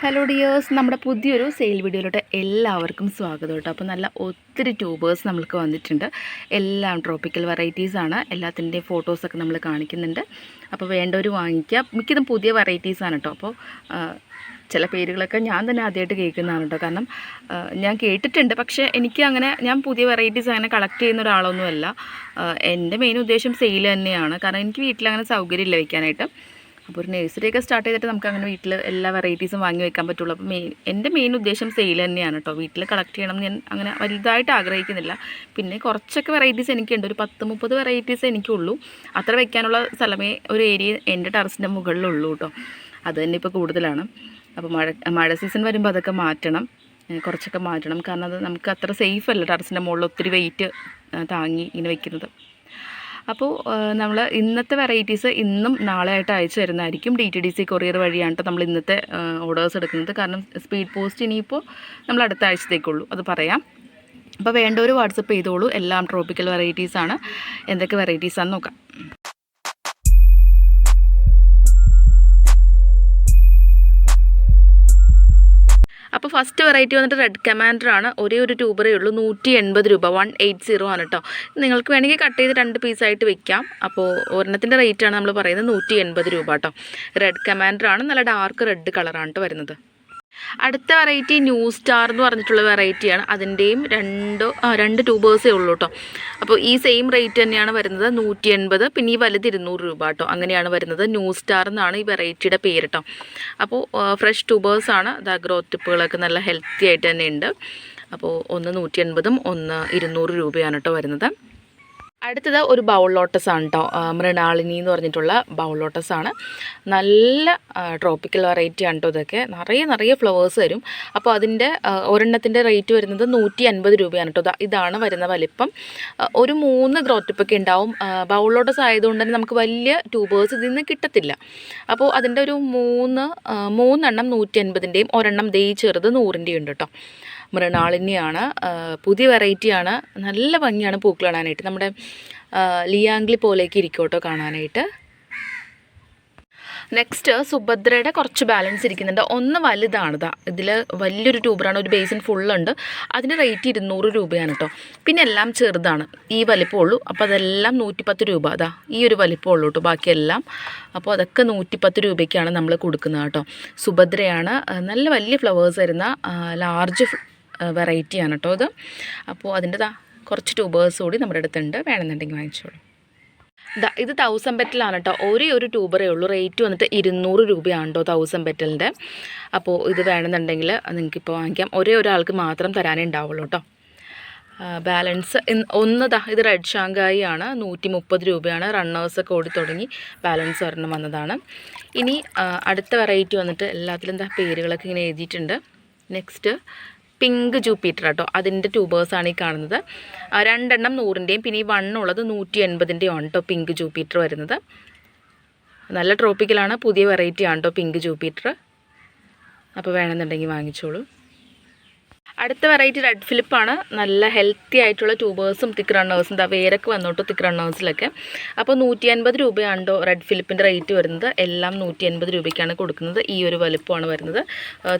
Hello dears നമ്മുടെ പുതിയൊരു sale വീഡിയോയിലോട്ട് എല്ലാവർക്കും സ്വാഗതം കേട്ടോ. അപ്പോൾ നല്ല ഒത്തിരി ട്യൂബേഴ്സ് നമ്മൾക്ക് വന്നിട്ടുണ്ട്. എല്ലാം ട്രോപ്പിക്കൽ വെറൈറ്റീസാണ് എല്ലാത്തിന്റെയും ഫോട്ടോസൊക്കെ നമ്മൾ കാണിക്കുന്നുണ്ട്. അപ്പോൾ വേണ്ടവർ വാങ്ങിക്കുക. മിക്കതും പുതിയ വെറൈറ്റീസാണ് കേട്ടോ. അപ്പോൾ ചില പേരുകളൊക്കെ ഞാൻ തന്നെ ആദ്യമായിട്ട് കേൾക്കുന്നതാണ് കേട്ടോ. കാരണം ഞാൻ കേട്ടിട്ടുണ്ട്. പക്ഷേ എനിക്ക് അങ്ങനെ ഞാൻ പുതിയ വെറൈറ്റീസ് അങ്ങനെ കളക്ട് ചെയ്യുന്ന ഒരാളൊന്നുമല്ല. എന്റെ മെയിൻ ഉദ്ദേശം സെയിൽ തന്നെയാണ്. കാരണം എനിക്ക് വീട്ടിലങ്ങനെ സൗകര്യമില്ല വയ്ക്കാനായിട്ട് അപ്പോൾ ഒരു നഴ്സറിയൊക്കെ സ്റ്റാർട്ട് ചെയ്തിട്ട് നമുക്ക് അങ്ങനെ വീട്ടിൽ എല്ലാ വെറൈറ്റീസും വാങ്ങി വെക്കാൻ പറ്റുള്ളൂ. അപ്പോൾ മെയിൻ എന്റെ മെയിൻ ഉദ്ദേശം സെയിൽ തന്നെയാണ് കേട്ടോ വീട്ടിൽ കളക്ട് ചെയ്യണം ഞാൻ അങ്ങനെ വലുതായിട്ട് ആഗ്രഹിക്കുന്നില്ല. പിന്നെ കുറച്ചൊക്കെ വെറൈറ്റീസ് എനിക്കുണ്ട്. ഒരു പത്ത് മുപ്പത് വെറൈറ്റീസ് എനിക്കുള്ളൂ. അത്ര വെക്കാനുള്ള സ്ഥലമേ ഒരു ഏരിയ എന്റെ ടെറസിന്റെ മുകളിലുള്ളൂ കേട്ടോ അത് തന്നെ ഇപ്പോൾ കൂടുതലാണ്. അപ്പോൾ മഴ മഴ സീസൺ വരുമ്പോൾ അതൊക്കെ മാറ്റണം. കുറച്ചൊക്കെ മാറ്റണം. കാരണം അത് നമുക്ക് അത്ര സേഫ് അല്ല ടെറസിന്റെ മുകളിൽ ഒത്തിരി വെയിറ്റ് താങ്ങി ഇങ്ങനെ വെക്കുന്നത്. അപ്പോൾ നമ്മൾ ഇന്നത്തെ വെറൈറ്റീസ് ഇന്നും നാളെ ആയിട്ട് അയച്ചു തരുന്നതായിരിക്കും. D T D C courier വഴിയാണ് കേട്ടോ നമ്മൾ ഇന്നത്തെ ഓർഡേഴ്സ് എടുക്കുന്നത്. കാരണം സ്പീഡ് പോസ്റ്റ് ഇനിയിപ്പോൾ നമ്മൾ അടുത്ത ആഴ്ചത്തേക്കുള്ളൂ. അത് പറയാം. അപ്പോൾ വേണ്ടവർ വാട്സപ്പ് ചെയ്തോളൂ. എല്ലാം ട്രോപ്പിക്കൽ വെറൈറ്റീസാണ്. എന്തൊക്കെ വെറൈറ്റീസാണെന്ന് നോക്കാം. അപ്പോൾ ഫസ്റ്റ് വെറൈറ്റി വന്നിട്ട് റെഡ് കമാൻഡർ ആണ്. ഒരേ ഒരു ട്യൂബറേ ഉള്ളൂ. നൂറ്റി എൺപത് രൂപ. വൺ എയ്റ്റ് സീറോ ആണ് കേട്ടോ നിങ്ങൾക്ക് വേണമെങ്കിൽ കട്ട് ചെയ്ത് രണ്ട് പീസായിട്ട് വെക്കാം. അപ്പോൾ ഒരെണ്ണത്തിന്റെ റേറ്റാണ് നമ്മൾ പറയുന്നത് നൂറ്റി എൺപത് രൂപ കേട്ടോ റെഡ് കമാൻഡർ ആണ്. നല്ല ഡാർക്ക് റെഡ് കളറാണ് കേട്ടോ വരുന്നത്. അടുത്ത വെറൈറ്റി ന്യൂ സ്റ്റാർ എന്ന് പറഞ്ഞിട്ടുള്ള വെറൈറ്റിയാണ് അതിന്റെയും രണ്ടോ രണ്ട് ട്യൂബേഴ്സേ ഉള്ളൂ കേട്ടോ അപ്പോൾ ഈ സെയിം റേറ്റ് തന്നെയാണ് വരുന്നത് നൂറ്റി എൺപത് പിന്നെ ഈ വലുത് ഇരുന്നൂറ് രൂപ കേട്ടോ അങ്ങനെയാണ് വരുന്നത് ന്യൂ സ്റ്റാർ എന്നാണ് ഈ വെറൈറ്റിയുടെ പേര് കേട്ടോ അപ്പോൾ ഫ്രഷ് ട്യൂബേഴ്സാണ് ദാ ഗ്രോത്ത് ടിപ്പുകളൊക്കെ നല്ല ഹെൽത്തി ആയിട്ട് തന്നെ ഉണ്ട്. അപ്പോൾ ഒന്ന് നൂറ്റി എൺപതും ഒന്ന് ഇരുന്നൂറ് രൂപയാണ് കേട്ടോ വരുന്നത്. അടുത്തത് ഒരു ബൗൾ ലോട്ടസ് ആണ് കേട്ടോ മൃണാളിനി എന്ന് പറഞ്ഞിട്ടുള്ള ബൗൾ ലോട്ടസ് ആണ് നല്ല ട്രോപ്പിക്കൽ വെറൈറ്റി ആണ് കേട്ടോ ഇതൊക്കെ. നിറയെ നിറയെ ഫ്ലവേഴ്സ് വരും. അപ്പോൾ അതിന്റെ ഒരെണ്ണത്തിന്റെ റേറ്റ് വരുന്നത് നൂറ്റി അൻപത് രൂപയാണ് കേട്ടോ ഇതാണ് വരുന്ന വലിപ്പം. ഒരു മൂന്ന് ഗ്രോത്തിപ്പൊക്കെ ഉണ്ടാവും ബൗൾ ലോട്ടസ് ആയതുകൊണ്ട് തന്നെ നമുക്ക് വലിയ ട്യൂബേഴ്സ് ഇതിൽ നിന്ന് കിട്ടത്തില്ല. അപ്പോൾ അതിന്റെ ഒരു മൂന്ന് മൂന്നെണ്ണം നൂറ്റി അൻപതിന്റെയും ഒരെണ്ണം ദേ ചെറുത് നൂറിന്റെയും ഉണ്ട് കേട്ടോ മൃണാളിനിയാണ്. പുതിയ വെറൈറ്റിയാണ്. നല്ല ഭംഗിയാണ് പൂക്കൾ കാണാനായിട്ട്. നമ്മുടെ ലിയാംഗ്ലി പോലേക്ക് ഇരിക്കും കേട്ടോ കാണാനായിട്ട്. നെക്സ്റ്റ് സുഭദ്രയുടെ കുറച്ച് ബാലൻസ് ഇരിക്കുന്നുണ്ട്. ഒന്ന് വലുതാണ് ഇതാ ഇതിൽ വലിയൊരു ട്യൂബറാണ്. ഒരു ബേസിൻ ഫുള്ളുണ്ട് അതിന്റെ റേറ്റ് ഇരുന്നൂറ് രൂപയാണ് കേട്ടോ പിന്നെ എല്ലാം ചെറുതാണ്. ഈ വലിപ്പമുള്ളൂ. അപ്പോൾ അതെല്ലാം നൂറ്റിപ്പത്ത് രൂപ. അതാ ഈ ഒരു വലിപ്പമുള്ളൂ കേട്ടോ ബാക്കിയെല്ലാം. അപ്പോൾ അതൊക്കെ നൂറ്റിപ്പത്ത് രൂപയ്ക്കാണ് നമ്മൾ കൊടുക്കുന്നത് കേട്ടോ സുഭദ്രയാണ്. നല്ല വലിയ ഫ്ലവേഴ്സ് വരുന്ന ലാർജ് വെറൈറ്റിയാണ് കേട്ടോ ഇത് അപ്പോൾ അതിന്റെ കുറച്ച് ട്യൂബേഴ്സ് കൂടി നമ്മുടെ അടുത്തുണ്ട്. വേണമെന്നുണ്ടെങ്കിൽ വാങ്ങിച്ചോളൂ. ഇത് തൗസൻഡ് ബെറ്റലാണ് കേട്ടോ. ഒരേ ഒരു ട്യൂബറേ ഉള്ളൂ. റേറ്റ് വന്നിട്ട് ഇരുന്നൂറ് രൂപയാണ് കേട്ടോ തൗസൻഡ് ബെറ്റലിന്റെ അപ്പോൾ ഇത് വേണമെന്നുണ്ടെങ്കിൽ നിങ്ങൾക്കിപ്പോൾ വാങ്ങിക്കാം. ഒരേ ഒരാൾക്ക് മാത്രം തരാനേ ഉണ്ടാവുള്ളൂ കേട്ടോ. ബാലൻസ് ഒന്ന് ഇത് റെഡ് ഷാങ്കായി ആണ്. നൂറ്റി മുപ്പത് രൂപയാണ് റണ്ണേഴ്സൊക്കെ ഓടി തുടങ്ങി ബാലൻസ് ഒരെണ്ണം വന്നതാണ്. ഇനി അടുത്ത വെറൈറ്റി വന്നിട്ട് എല്ലാത്തിലും എന്താ പേരുകളൊക്കെ ഇങ്ങനെ എഴുതിയിട്ടുണ്ട്. നെക്സ്റ്റ് പിങ്ക് ജൂപ്പിറ്റർ കേട്ടോ അതിന്റെ ട്യൂബേഴ്സാണ് ഈ കാണുന്നത്. രണ്ടെണ്ണം നൂറിന്റെയും പിന്നെ ഈ വണ്ണുള്ളത് നൂറ്റി എൺപതിന്റെയും ആണ് കേട്ടോ പിങ്ക് ജൂപ്പിറ്റർ വരുന്നത്. നല്ല ട്രോപ്പിക്കലാണ് പുതിയ വെറൈറ്റി ആണ് കേട്ടോ പിങ്ക് ജൂപ്പിറ്റർ. അപ്പോൾ വേണമെന്നുണ്ടെങ്കിൽ വാങ്ങിച്ചോളൂ. അടുത്ത വെറൈറ്റി റെഡ് ഫിലിപ്പാണ് നല്ല ഹെൽത്തി ആയിട്ടുള്ള ട്യൂബേഴ്സും തിക്ക് റണ്ണേഴ്സും എന്താ വേരൊക്കെ വന്നോട്ടോ തിക്ക് റണ്ണേഴ്സിലൊക്കെ അപ്പോൾ നൂറ്റി അൻപത് രൂപയാണോ റെഡ് ഫിലിപ്പിന്റെ റേറ്റ് വരുന്നത്. എല്ലാം നൂറ്റി അൻപത് രൂപയ്ക്കാണ് കൊടുക്കുന്നത്. ഈ ഒരു വലുപ്പമാണ് വരുന്നത്.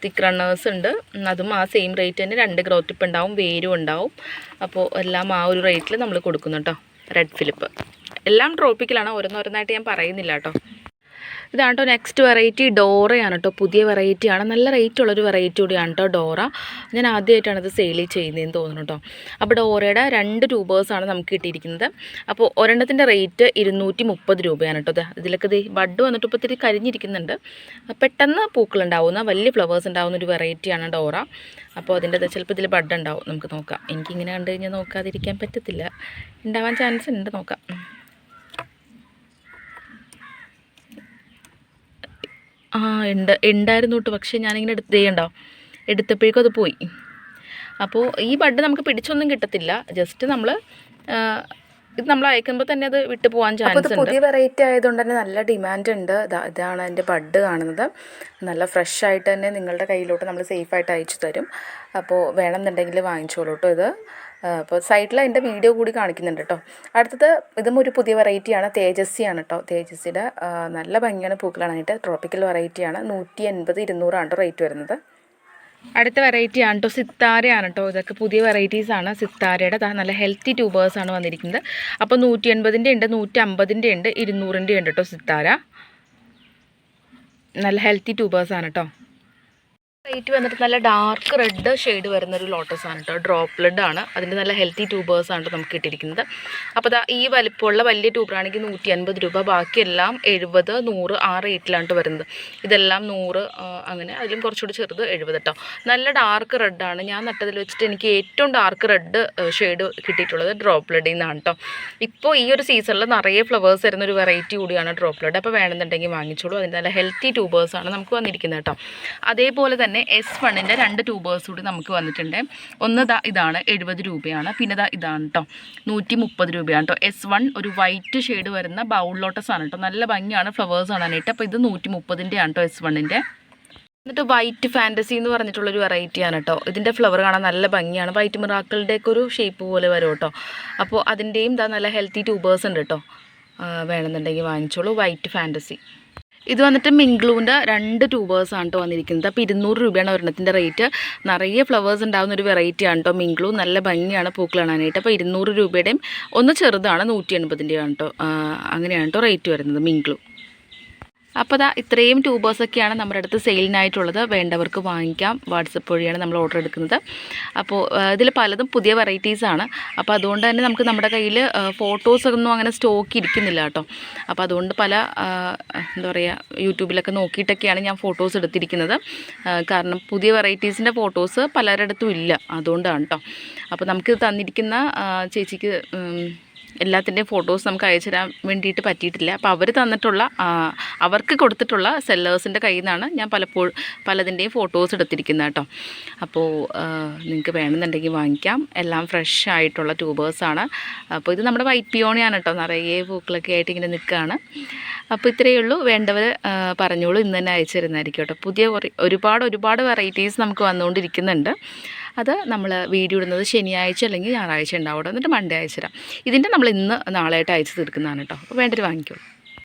തിക്ക് റണ്ണേഴ്സ് ഉണ്ട് അതും ആ സെയിം റേറ്റ് തന്നെ. രണ്ട് ഗ്രോത്ത് ഇപ്പ് ഉണ്ടാവും വേരും ഉണ്ടാവും. അപ്പോൾ എല്ലാം ആ ഒരു റേറ്റിൽ നമ്മൾ കൊടുക്കുന്നു കേട്ടോ റെഡ് ഫിലിപ്പ് എല്ലാം ട്രോപ്പിക്കലാണ് ഓരോന്നോരോന്നായിട്ട് ഞാൻ പറയുന്നില്ല കേട്ടോ ഇതാണ് കേട്ടോ നെക്സ്റ്റ് വെറൈറ്റി ഡോറയാണ് കേട്ടോ പുതിയ വെറൈറ്റിയാണ് നല്ല റേറ്റ് ഉള്ളൊരു വെറൈറ്റി കൂടിയാണ് കേട്ടോ ഡോറ. ഞാൻ ആദ്യമായിട്ടാണ് ഇത് സെയിൽ ചെയ്യുന്നതെന്ന് തോന്നുന്നു കേട്ടോ അപ്പോൾ ഡോറയുടെ രണ്ട് ട്യൂബേഴ്സാണ് നമുക്ക് കിട്ടിയിരിക്കുന്നത്. അപ്പോൾ ഒരെണ്ണത്തിന്റെ റേറ്റ് ഇരുന്നൂറ്റി മുപ്പത് രൂപയാണ് കേട്ടോ ഇതിലൊക്കെ ഇത് ബഡ് വന്നിട്ട് ഇപ്പോൾ ഇത്തിരി കരിഞ്ഞിരിക്കുന്നുണ്ട്. പെട്ടെന്ന് പൂക്കളുണ്ടാവുന്ന വലിയ ഫ്ലവേഴ്സ് ഉണ്ടാവുന്ന ഒരു വെറൈറ്റിയാണ് ഡോറ. അപ്പോൾ അതിന്റെ ചിലപ്പോൾ ഇതിൽ ബഡ് ഉണ്ടാവും നമുക്ക് നോക്കാം. എനിക്കിങ്ങനെ കണ്ടു കഴിഞ്ഞാൽ നോക്കാതിരിക്കാൻ പറ്റത്തില്ല. ഉണ്ടാവാൻ ചാൻസ് ഉണ്ട്. നോക്കാം. ആ ഉണ്ട് ഉണ്ടായിരുന്നു കേട്ടോ പക്ഷേ ഞാനിങ്ങനെ എടുത്ത് ചെയ്യണ്ടോ എടുത്തപ്പോഴേക്കും അത് പോയി. അപ്പോൾ ഈ ബഡ് നമുക്ക് പിടിച്ചൊന്നും കിട്ടത്തില്ല. ജസ്റ്റ് നമ്മൾ ഇത് നമ്മൾ അയക്കുമ്പോൾ തന്നെ അത് വിട്ടു പോകാൻ ചാൻസ് ഉണ്ട് പുതിയ വെറൈറ്റി ആയതുകൊണ്ട് തന്നെ നല്ല ഡിമാൻഡ് ഉണ്ട്. ഇതാണ് എന്റെ ബഡ് കാണുന്നത്. നല്ല ഫ്രഷ് ആയിട്ട് തന്നെ നിങ്ങളുടെ കയ്യിലോട്ട് നമ്മൾ സേഫായിട്ട് അയച്ചു തരും. അപ്പോൾ വേണമെന്നുണ്ടെങ്കിൽ വാങ്ങിച്ചോളൂ കേട്ടോ ഇത്. അപ്പോൾ സൈഡിൽ അതിന്റെ വീഡിയോ കൂടി കാണിക്കുന്നുണ്ട് കേട്ടോ അടുത്തത് ഇതും ഒരു പുതിയ വെറൈറ്റിയാണ് തേജസ്സിയാണ് കേട്ടോ തേജസ്സിയുടെ നല്ല ഭംഗിയാണ് പൂക്കളാനായിട്ട് ട്രോപ്പിക്കൽ വെറൈറ്റിയാണ് നൂറ്റി എൺപത് ഇരുന്നൂറാണ് റേറ്റ് വരുന്നത്. അടുത്ത വെറൈറ്റി ആണ് കേട്ടോ സിത്താരയാണ് കേട്ടോ ഇതൊക്കെ പുതിയ വെറൈറ്റീസ് ആണ്. സിത്താരയുടെ നല്ല ഹെൽത്തി ട്യൂബേഴ്സ് ആണ് വന്നിരിക്കുന്നത്. അപ്പോൾ നൂറ്റി എൺപതിന്റെ ഉണ്ട് നൂറ്റി അമ്പതിന്റെ ഉണ്ട് ഇരുന്നൂറിന്റെ ഉണ്ട് കേട്ടോ സിത്താര. നല്ല ഹെൽത്തി ട്യൂബേഴ്സ് ആണ് കേട്ടോ റേറ്റ് വന്നിട്ട് നല്ല ഡാർക്ക് റെഡ് ഷെയ്ഡ് വരുന്ന ഒരു ലോട്ടസ് ആണ് കേട്ടോ ഡ്രോപ്പ് ആണ്. അതിന്റെ നല്ല ഹെൽത്തി ട്യൂബേഴ്സ് ആണ് നമുക്ക് കിട്ടിയിരിക്കുന്നത്. അപ്പോൾ ദാ ഈ വലിപ്പമുള്ള വലിയ ട്യൂബറാണെങ്കിൽ നൂറ്റി അൻപത് രൂപ. ബാക്കിയെല്ലാം എഴുപത് നൂറ് ആ റേറ്റിലാണ് വരുന്നത്. ഇതെല്ലാം നൂറ് അങ്ങനെ അതിലും കുറച്ചുകൂടി ചെറുത് എഴുപത് കേട്ടോ നല്ല ഡാർക്ക് റെഡാണ് ഞാൻ നട്ടതിൽ വെച്ചിട്ട് എനിക്ക് ഏറ്റവും ഡാർക്ക് റെഡ് ഷെയ്ഡ് കിട്ടിയിട്ടുള്ളത് ഡ്രോപ്പ് ബ്ലഡിൽ നിന്നാണ് കേട്ടോ ഇപ്പോൾ ഈ ഒരു സീസണിൽ നിറയെ ഫ്ലവേഴ്സ് വരുന്ന ഒരു വെറൈറ്റി കൂടിയാണ് ഡ്രോപ്പ് ബ്ലഡ് അപ്പോൾ വേണമെന്നുണ്ടെങ്കിൽ വാങ്ങിച്ചോളൂ. അതിന്റെ നല്ല ഹെൽത്തി ട്യൂബേഴ്സാണ് നമുക്ക് വന്നിരിക്കുന്നത് കേട്ടോ അതേപോലെ തന്നെ എസ് വണ്ണിന്റെ രണ്ട് ട്യൂബേഴ്സ് കൂടി നമുക്ക് വന്നിട്ടുണ്ട്. ഒന്ന് ദാ ഇതാണ് എഴുപത് രൂപയാണ്. പിന്നെ ദാ ഇതാണ് കേട്ടോ നൂറ്റി മുപ്പത് രൂപയാണ് കേട്ടോ എസ് വൺ ഒരു വൈറ്റ് ഷെയ്ഡ് വരുന്ന ബൗൾ ലോട്ടസ് ആണ് കേട്ടോ നല്ല ഭംഗിയാണ് ഫ്ലവേഴ്സ് കാണാനായിട്ട്. അപ്പോൾ ഇത് നൂറ്റി മുപ്പതിന്റെ ആണ് കേട്ടോ എസ് വണ്ണിന്റെ എന്നിട്ട് വൈറ്റ് ഫാന്റസി എന്ന് പറഞ്ഞിട്ടുള്ളൊരു വെറൈറ്റിയാണ് കേട്ടോ ഇതിന്റെ ഫ്ലവർ കാണാൻ നല്ല ഭംഗിയാണ്. വൈറ്റ് മിറാക്കളുടെയൊക്കെ ഒരു ഷേപ്പ് പോലെ വരും കേട്ടോ അപ്പോൾ അതിന്റെയും നല്ല ഹെൽത്തി ട്യൂബേഴ്സ് ഉണ്ട് കേട്ടോ വേണമെന്നുണ്ടെങ്കിൽ വാങ്ങിച്ചോളൂ. വൈറ്റ് ഫാന്റസി ഇത് വന്നിട്ട് മിങ്ക്ലൂവിന്റെ രണ്ട് ട്യൂബേഴ്സ് ആണ് കേട്ടോ വന്നിരിക്കുന്നത്. അപ്പോൾ ഇരുന്നൂറ് രൂപയാണ് ഒരെണ്ണത്തിന്റെ റേറ്റ് നിറയെ ഫ്ലവേഴ്സ് ഉണ്ടാകുന്ന ഒരു വെറൈറ്റി ആണ് കേട്ടോ മിങ്ക്ലൂ. നല്ല ഭംഗിയാണ് പൂക്കൾ കാണാനായിട്ട്. അപ്പോൾ ഇരുന്നൂറ് രൂപയുടെയും ഒന്ന് ചെറുതാണ് നൂറ്റി എൺപതിന്റെയാണ് കേട്ടോ അങ്ങനെയാണ് കേട്ടോ റേറ്റ് വരുന്നത് മിങ്ക്ലൂ. അപ്പോൾ ദാ ഇത്രയും ട്യൂബേഴ്സൊക്കെയാണ് നമ്മുടെ അടുത്ത് സെയിലിനായിട്ടുള്ളത്. വേണ്ടവർക്ക് വാങ്ങിക്കാം. വാട്സപ്പ് വഴിയാണ് നമ്മൾ ഓർഡർ എടുക്കുന്നത്. അപ്പോൾ ഇതിൽ പലതും പുതിയ വെറൈറ്റീസാണ് അപ്പോൾ അതുകൊണ്ട് തന്നെ നമുക്ക് നമ്മുടെ കയ്യിൽ ഫോട്ടോസൊന്നും അങ്ങനെ സ്റ്റോക്ക് ഇരിക്കുന്നില്ല കേട്ടോ. അപ്പോൾ അതുകൊണ്ട് പല എന്താ പറയുക യൂട്യൂബിലൊക്കെ നോക്കിയിട്ടൊക്കെയാണ് ഞാൻ ഫോട്ടോസ് എടുത്തിരിക്കുന്നത്. കാരണം പുതിയ വെറൈറ്റീസിന്റെ ഫോട്ടോസ് പലരുടെ അടുത്തും ഇല്ല. അതുകൊണ്ടാണ് കേട്ടോ. അപ്പോൾ നമുക്ക് തന്നിരിക്കുന്ന ചേച്ചിക്ക് എല്ലാത്തിന്റെയും ഫോട്ടോസ് നമുക്ക് അയച്ചു തരാൻ വേണ്ടിയിട്ട് പറ്റിയിട്ടില്ല. അപ്പോൾ അവർ തന്നിട്ടുള്ള അവർക്ക് കൊടുത്തിട്ടുള്ള സെല്ലേഴ്സിന്റെ കയ്യിൽ നിന്നാണ് ഞാൻ പലപ്പോഴും പലതിന്റെയും ഫോട്ടോസ് എടുത്തിരിക്കുന്നത് കേട്ടോ. അപ്പോൾ നിങ്ങൾക്ക് വേണമെന്നുണ്ടെങ്കിൽ വാങ്ങിക്കാം. എല്ലാം ഫ്രഷ് ആയിട്ടുള്ള ട്യൂബേഴ്സാണ് അപ്പോൾ ഇത് നമ്മുടെ വൈറ്റ് പിയോണിയാണ് കേട്ടോ. നിറയെ പൂക്കളൊക്കെ ആയിട്ട് ഇങ്ങനെ നിൽക്കുകയാണ്. അപ്പോൾ ഇത്രയേ ഉള്ളൂ. വേണ്ടവർ പറഞ്ഞോളൂ. ഇന്ന് തന്നെ അയച്ചു തരുന്നതായിരിക്കും കേട്ടോ. പുതിയ ഒരുപാട് ഒരുപാട് വെറൈറ്റീസ് നമുക്ക് വന്നുകൊണ്ടിരിക്കുന്നുണ്ട്. അത് നമ്മൾ വീഡിയോ ഇടുന്നത് ശനിയാഴ്ച അല്ലെങ്കിൽ ഞായറാഴ്ച ഉണ്ടാവും എന്നിട്ട് മൺഡേ അയച്ചു തരാം ഇതിന്റെ നമ്മൾ ഇന്ന് നാളെയായിട്ട് അയച്ചു തീർക്കുന്നതാണ് കേട്ടോ. അപ്പോൾ വേണ്ടത് വാങ്ങിക്കോളൂ.